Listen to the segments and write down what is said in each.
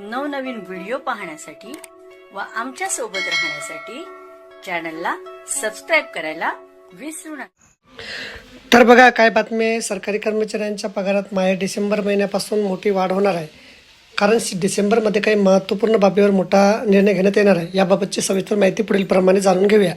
नवनवीन व्हिडिओ पाहण्यासाठी व आमच्यासोबत राहण्यासाठी चॅनलला सबस्क्राईब करायला विसरू नका. तर बघा काय बातमी आहे? सरकारी कर्मचाऱ्यांच्या पगारात माया डिसेंबर महिन्यापासून मोठी वाढ होणार आहे. कारण डिसेंबरमध्ये काही महत्त्वपूर्ण बाबीवर मोठा निर्णय घेण्यात येणार आहे. याबाबतची सविस्तर माहिती पुढील प्रमाणे जाणून घेऊया.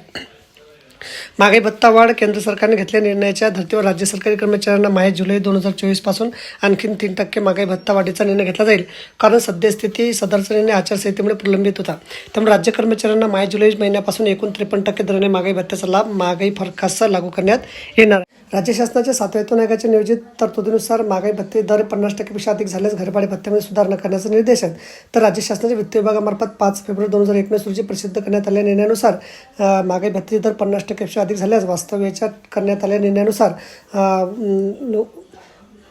महागाई भत्ता वाढ केंद्र सरकारने घेतलेल्या निर्णयाच्या धर्तीवर राज्य सरकारी कर्मचाऱ्यांना माहे जुलै दोन हजार चोवीसपासून आणखीन तीन टक्के महागाई भत्ता वाढीचा निर्णय घेतला जाईल. कारण सद्यस्थिती सदरचा निर्णय आचारसंहितेमुळे प्रलंबित होता. त्यामुळे राज्य कर्मचाऱ्यांना माहे जुलै महिन्यापासून एकूण त्रेपन्न टक्के दराने महागाई भत्त्याचा लाभ महागाई फरकासह लागू करण्यात येणार. राज्य शासनाच्या सातव्या वेतन आयोगाच्या नियोजित तरतुदीनुसार महागाई भत्ते दर पन्नास टक्केपेक्षा अधिक झाल्यास घरभाडे भत्त्यामध्ये सुधारणा करण्याचे निर्देश आहेत तर राज्य शासनाच्या वित्त विभागामार्फत पाच फेब्रुवारी दोन हजार एकवीस रोजी प्रसिद्ध करण्यात आलेल्या निर्णयानुसार मागे महागाई दर पन्नास टक्केपेक्षा अधिक झाल्यास वास्तव्याच्या करण्यात आलेल्या निर्णयानुसार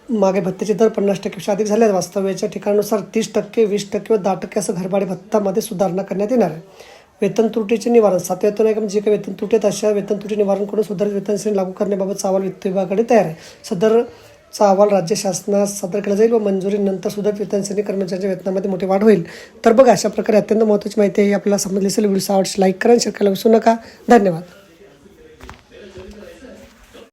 मागे भत्त्याचे दर पन्नास टक्केपेक्षा अधिक झाल्यास वास्तव्याच्या ठिकाणानुसार तीस टक्के वीस टक्के व दहा टक्के असं घरभाडे भत्तामध्ये सुधारणा करण्यात येणार आहे. वेतन त्रुटीचे निवारण सात वेतन आहे जे काही वेतन त्रुटी आहेत अशा वेतन त्रुटी निवारण करून सुधारित वेतन श्रेणी लागू करण्याबाबत अहवाल वित्त विभागाकडे तयार आहे. सदर चा अहवाल राज्य शासनास सादर केला जाईल व मंजुरीनंतर सुद्धा वेतन कर्मचाऱ्यांच्या वेतनामध्ये मोठी वाढ होईल. तर बघा अशा प्रकारे अत्यंत महत्त्वाची माहिती आहे आपल्याला समजली असेल. व्हिडिओ आवडस लाईक करा शेअर करायला विसरू नका. धन्यवाद.